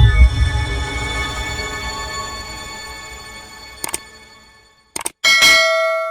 you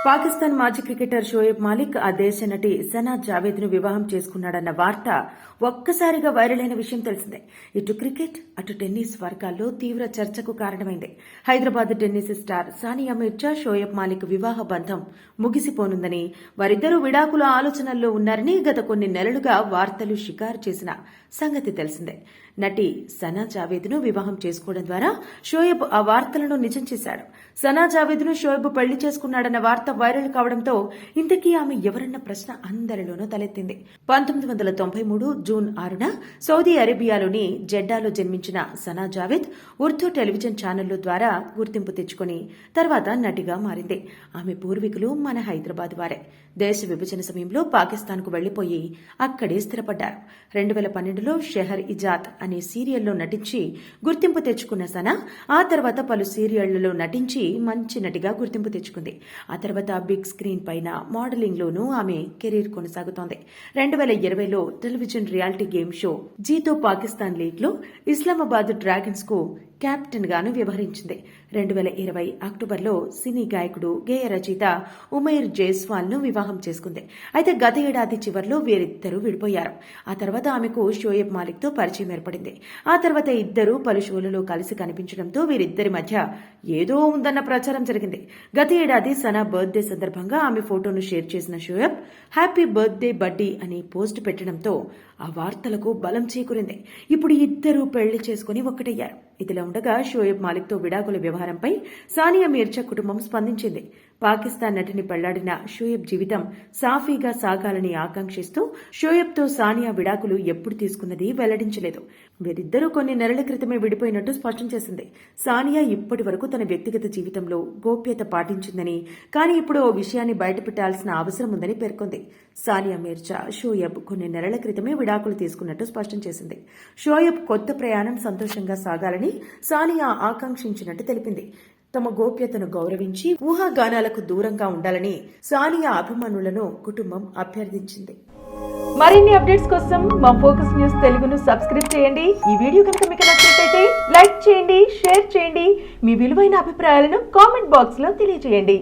Pakistan మాజీ cricketer Shoaib Malik ఆ దేశ నటి సనా జావేద్ను వివాహం చేసుకున్నాడన్న వార్త ఒక్కసారిగా వైరల్ అయిన విషయం తెలిసిందే. ఇటు క్రికెట్ అటు టెన్నిస్ వర్గాల్లో తీవ్ర చర్చకు కారణమైంది. హైదరాబాద్ టెన్నిస్ స్టార్ సానియా మిర్జా షోయబ్ మాలిక్ వివాహ బంధం ముగిసిపోనుందని వారిద్దరూ విడాకుల ఆలోచనల్లో ఉన్నారని గత కొన్ని నెలలుగా వార్తలు షికారు చేసిన సంగతి తెలిసిందే. నటి సనా జావేద్ను వివాహం చేసుకోవడం ద్వారా షోయబ్ ఆ వార్తలను నిజం చేశాడు. సనా జావేద్ను షోయబ్ పెళ్ళి చేసుకున్నాడన్న వార్త వైరల్ కావడంతో ఇంతకీ ఆమె ఎవరన్న ప్రశ్న అందరిలోనూ తలెత్తింది. పంతొమ్మిది వందల తొంభై మూడు జూన్ ఆరున సౌదీ అరేబియాలోని జెడ్డాలో జన్మించిన సనా జావేద్ ఉర్దూ టెలివిజన్ ఛానళ్ళ ద్వారా గుర్తింపు తెచ్చుకుని తర్వాత నటిగా మారింది. ఆమె పూర్వీకులు మన హైదరాబాద్ వారే. దేశ విభజన సమయంలో పాకిస్తాన్కు వెళ్ళిపోయి అక్కడే స్థిరపడ్డారు. రెండు వేల పన్నెండులో షెహర్ ఇజాద్ అనే సీరియల్లో నటించి గుర్తింపు తెచ్చుకున్న సనా ఆ తర్వాత పలు సీరియళ్ళలో నటించి మంచి నటిగా గుర్తింపు తెచ్చుకుంది. ఆ తర్వాత బిగ్ స్క్రీన్ పైన మోడలింగ్ లోనూ ఆమె కెరీర్ కొనసాగుతోంది. రెండు వేల ఇరవైలో television reality game show Jeeto Pakistan లీగ్లో ఇస్లామాబాద్ డ్రాగన్స్కు కెప్టెన్ గాను వ్యవహరించింది. రెండు వేల ఇరవై అక్టోబర్లో సినీ గాయకుడు గేయ రచయిత ఉమేర్ జైస్వాల్ను వివాహం చేసుకుంది. అయితే గత ఏడాది చివరిలో వీరిద్దరూ విడిపోయారు. ఆ తర్వాత ఆమెకు షోయబ్ మాలిక్తో పరిచయం ఏర్పడింది. ఆ తర్వాత ఇద్దరు పలు షోలలో కలిసి కనిపించడంతో వీరిద్దరి మధ్య ఏదో ఉందన్న ప్రచారం జరిగింది. గత ఏడాది సనా బర్త్డే సందర్భంగా ఆమె ఫోటోను షేర్ చేసిన షోయబ్ హ్యాపీ బర్త్డే బడ్డీ అని పోస్ట్ పెట్టడంతో ఆ వార్తలకు బలం చేకూరింది. ఇప్పుడు ఇద్దరు పెళ్ళి చేసుకుని ఒక్కటయ్యారు. ఇదిలా ఉండగా షోయబ్ మాలిక్తో విడాకుల వ్యవహారంపై సానియా మీర్జా కుటుంబం స్పందించింది. పాకిస్తాన్ నటిని పెళ్ళాడిన షోయబ్ జీవితం సాఫీగా సాగాలని ఆకాంక్షిస్తూ షోయబ్తో సానియా విడాకులు ఎప్పుడు తీసుకున్నది వెల్లడించలేదు. వీరిద్దరూ కొన్ని నెలల క్రితమే విడిపోయినట్టు స్పష్టం చేసింది. సానియా ఇప్పటి వరకు తన వ్యక్తిగత జీవితంలో గోప్యత పాటించిందని కానీ ఇప్పుడు ఓ విషయాన్ని బయటపెట్టాల్సిన అవసరం ఉందని పేర్కొంది. సానియా మీర్జా షోయబ్ కొన్ని నెలల క్రితమే విడాకులు తీసుకున్నట్టు స్పష్టం చేసింది. షోయబ్ కొత్త ప్రయాణం సంతోషంగా సాగాలని సానియా ఆకాంక్షించినట్టు తెలిపింది. తమ గోప్యతను గౌరవించి ఊహాగానాలకు దూరంగా ఉండాలని సానియా అభిమానులను కుటుంబం అభ్యర్థించింది. మరిన్ని అప్డేట్స్ కోసం మా ఫోకస్ న్యూస్ తెలుగును సబ్స్క్రైబ్ చేయండి. ఈ వీడియో కనుక మీకు నచ్చినట్లయితే లైక్ చేయండి షేర్ చేయండి. మీ విలువైన అభిప్రాయాలను కామెంట్ బాక్స్లో తెలియజేయండి.